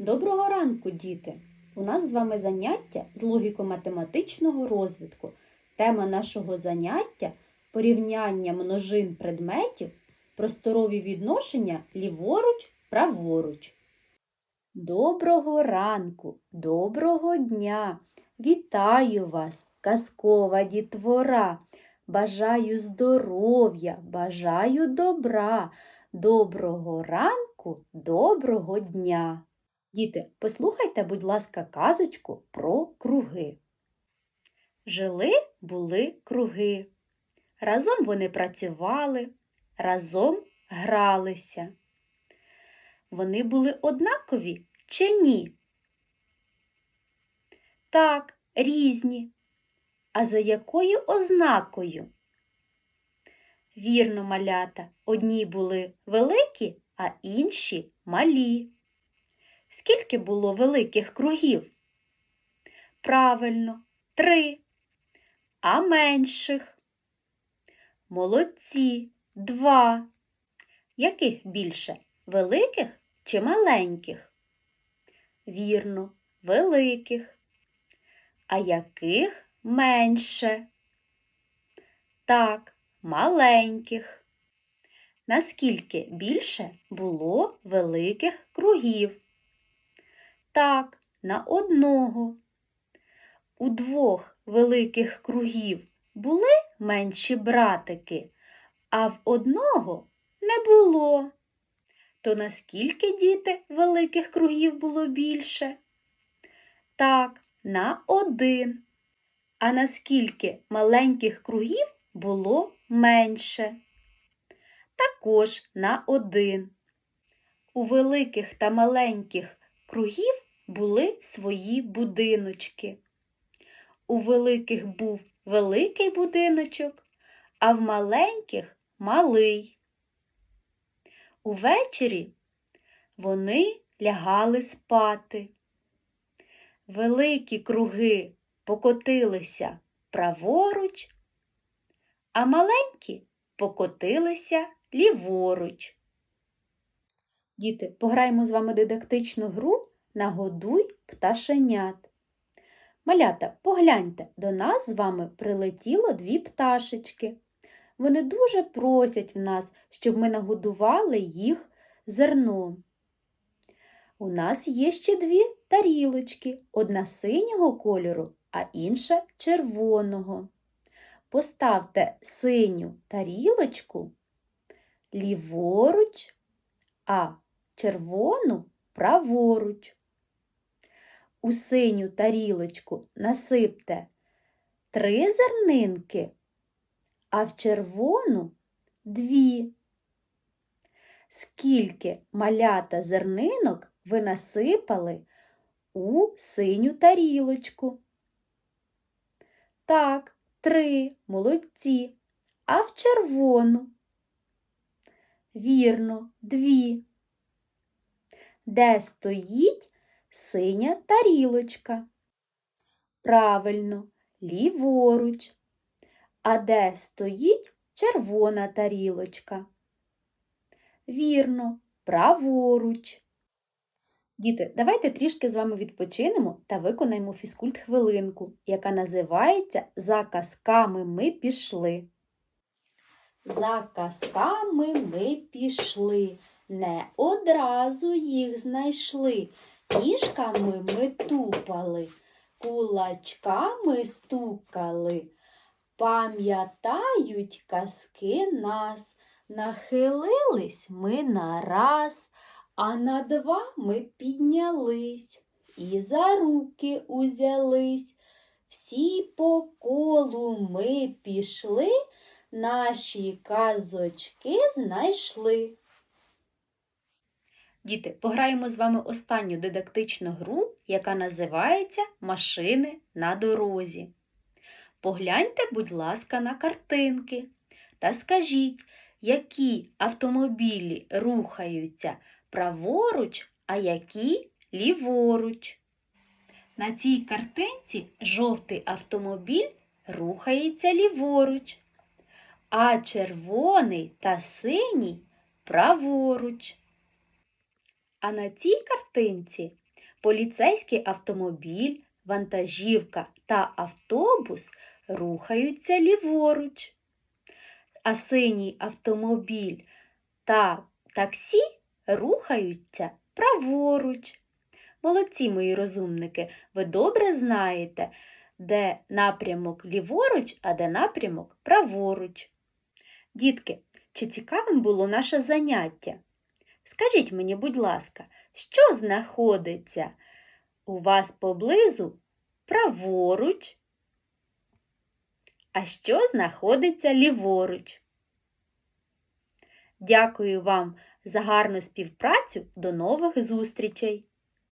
Доброго ранку, діти! У нас з вами заняття з логіко-математичного розвитку. Тема нашого заняття порівняння множин предметів, просторові відношення ліворуч, праворуч. Доброго ранку, доброго дня! Вітаю вас, казкова дітвора! Бажаю здоров'я, бажаю добра, доброго ранку, доброго дня! Діти, послухайте, будь ласка, казочку про круги. Жили були круги. Разом вони працювали, разом гралися. Вони були однакові чи ні? Так, різні. А за якою ознакою? Вірно, малята, одні були великі, а інші малі. Скільки було великих кругів? Правильно, три. А менших? Молодці, два. Яких більше? Великих чи маленьких? Вірно, великих. А яких менше? Так, маленьких. Наскільки більше було великих кругів? Так, на одного. У двох великих кругів були менші братики, а в одного не було. То наскільки діти великих кругів було більше? Так, на один. А наскільки маленьких кругів було менше? Також на один. У великих та маленьких кругів були свої будиночки. У великих був великий будиночок, а в маленьких малий. Увечері вони лягали спати. Великі круги покотилися праворуч, а маленькі покотилися ліворуч. Діти, пограємо з вами дидактичну гру Нагодуй пташенят. Малята, погляньте, до нас з вами прилетіло дві пташечки. Вони дуже просять в нас, щоб ми нагодували їх зерном. У нас є ще дві тарілочки, одна синього кольору, а інша червоного. Поставте синю тарілочку ліворуч, а червону праворуч. У синю тарілочку насипте три зернинки, а в червону дві. Скільки малята зернинок ви насипали у синю тарілочку? Так, три молодці, а в червону. Вірно, дві. Де стоїть синя тарілочка? Правильно, ліворуч. А де стоїть червона тарілочка? Вірно, праворуч. Діти, давайте трішки з вами відпочинемо та виконаємо фізкульт хвилинку, яка називається За казками ми пішли. За казками ми пішли, не одразу їх знайшли. Ніжками ми тупали, кулачками стукали. Пам'ятають казки нас, нахилились ми нараз, а на два ми піднялись і за руки узялись. Всі по колу ми пішли, наші казочки знайшли. Діти, пограємо з вами останню дидактичну гру, яка називається Машини на дорозі. Погляньте, будь ласка, на картинки та скажіть, які автомобілі рухаються праворуч, а які ліворуч. На цій картинці жовтий автомобіль рухається ліворуч, а червоний та синій праворуч. А на цій картинці Поліцейський автомобіль, вантажівка та автобус рухаються ліворуч, а синій автомобіль та таксі рухаються праворуч. Молодці, мої розумники, ви добре знаєте, де напрямок ліворуч, а де напрямок праворуч. Дітки, чи цікавим було наше заняття? Скажіть мені, будь ласка, що знаходиться у вас поблизу праворуч, а що знаходиться ліворуч? Дякую вам за гарну співпрацю. До нових зустрічей!